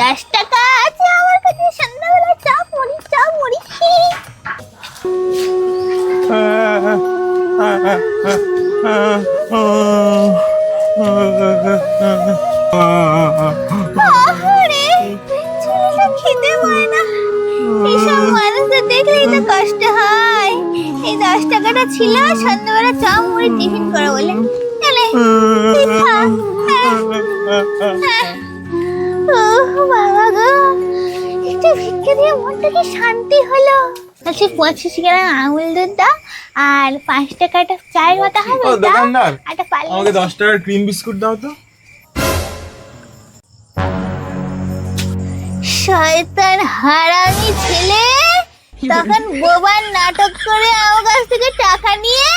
দশ টাকা আছে আমার কাছে। সন্ধ্যাবেলা চা মুড়ি চা মুড়ি খেতে পায় না। এইসব মানুষদের দেখলেই তো কষ্ট হয়। এই দশ টাকাটা ছিল, সন্ধ্যাবেলা চা মুড়ি টিফিন করে বলে চলে বাবা গো। একটু ভিক্ষে দিয়ে মনটা কি শান্তি হলো। বলছি পঁচিশ গ্রাম আঙুল দুধ দাও আর পাঁচ টাকাটা চায়ের মতো হবে দোকানদার, আমাকে দশ টাকার ক্রিম বিস্কুট দাও তো। শয়তান হারামি ছেলে। তখন বোবার নাটক করে আমার কাছ থেকে টাকা নিয়ে